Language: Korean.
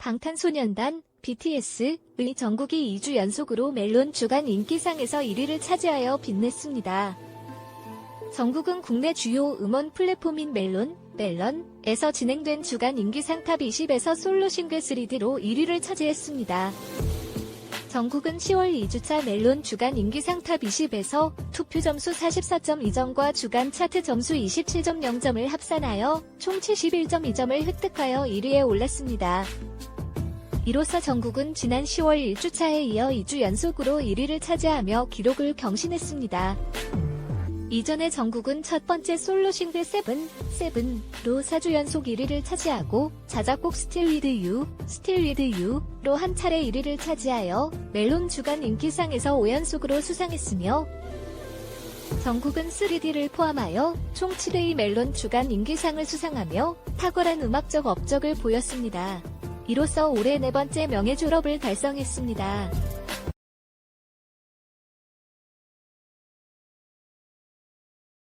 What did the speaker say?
방탄소년단 BTS의 정국이 2주 연속으로 멜론 주간 인기상에서 1위를 차지하여 빛냈습니다. 정국은 국내 주요 음원 플랫폼인 멜론, 멜런에서 진행된 주간 인기상 탑 20에서 솔로 싱글 3D로 1위를 차지했습니다. 정국은 10월 2주차 멜론 주간 인기상 탑 20에서 투표 점수 44.2점과 주간 차트 점수 27.0점을 합산하여 총 71.2점을 획득하여 1위에 올랐습니다. 이로써 정국은 지난 10월 1주차에 이어 2주 연속으로 1위를 차지하며 기록을 경신했습니다. 이전에 정국은 첫 번째 솔로 싱글 세븐, 세븐로 4주 연속 1위를 차지하고 자작곡 스틸 위드 유, 스틸 위드 유로 한 차례 1위를 차지하여 멜론 주간 인기상에서 5연속으로 수상했으며 정국은 3D를 포함하여 총 7회의 멜론 주간 인기상을 수상하며 탁월한 음악적 업적을 보였습니다. 이로써 올해 네 번째 명예 졸업을 달성했습니다.